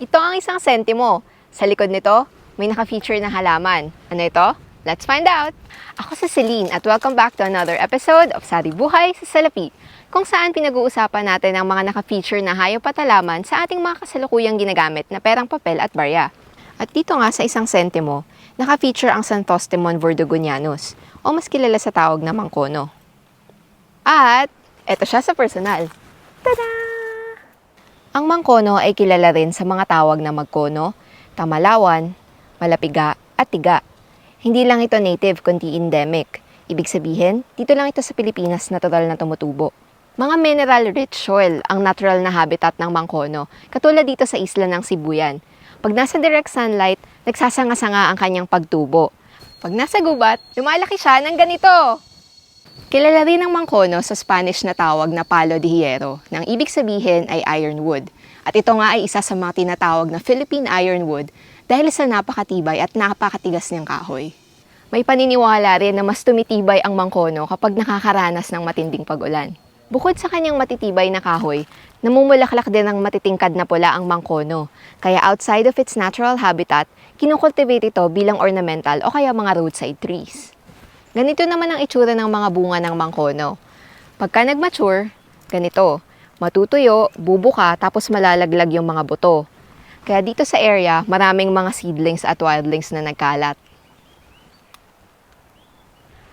Ito ang isang sentimo. Sa likod nito, may naka-feature na halaman. Ano ito? Let's find out! Ako si Celine at welcome back to another episode of Sari Buhay sa Salapi, kung saan pinag-uusapan natin ang mga naka-feature na hayop at halaman sa ating mga kasalukuyang ginagamit na perang papel at barya. At dito nga sa isang sentimo, naka-feature ang Santostemon verdugonianus, o mas kilala sa tawag na mangkono. At eto siya sa personal. Tada! Ang mangkono ay kilala rin sa mga tawag na magkono, tamalawan, malapiga, at tiga. Hindi lang ito native kundi endemic. Ibig sabihin, dito lang ito sa Pilipinas natural na tumutubo. Mga mineral-rich soil ang natural na habitat ng mangkono, katulad dito sa isla ng Sibuyan. Pag nasa direct sunlight, nagsasanga-sanga ang kanyang pagtubo. Pag nasa gubat, lumalaki siya ng ganito. Kilala rin ang mangkono sa Spanish na tawag na palo de hierro, nang ibig sabihin ay ironwood. At ito nga ay isa sa mga tinatawag na Philippine ironwood dahil sa napakatibay at napakatigas niyang kahoy. May paniniwala rin na mas tumitibay ang mangkono kapag nakakaranas ng matinding pag-ulan. Bukod sa kanyang matitibay na kahoy, namumulaklak din ng matitingkad na pula ang mangkono. Kaya outside of its natural habitat, kinukultivate ito bilang ornamental o kaya mga roadside trees. Ganito naman ang itsura ng mga bunga ng mangkono. Pagka nag-mature, ganito, matutuyo, bubuka, tapos malalaglag yung mga buto. Kaya dito sa area, maraming mga seedlings at wildlings na nagkalat.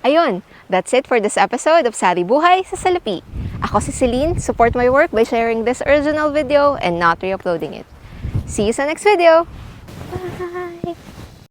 Ayun, that's it for this episode of Sari Buhay sa Salapi. Ako si Celine, support my work by sharing this original video and not re-uploading it. See you sa next video!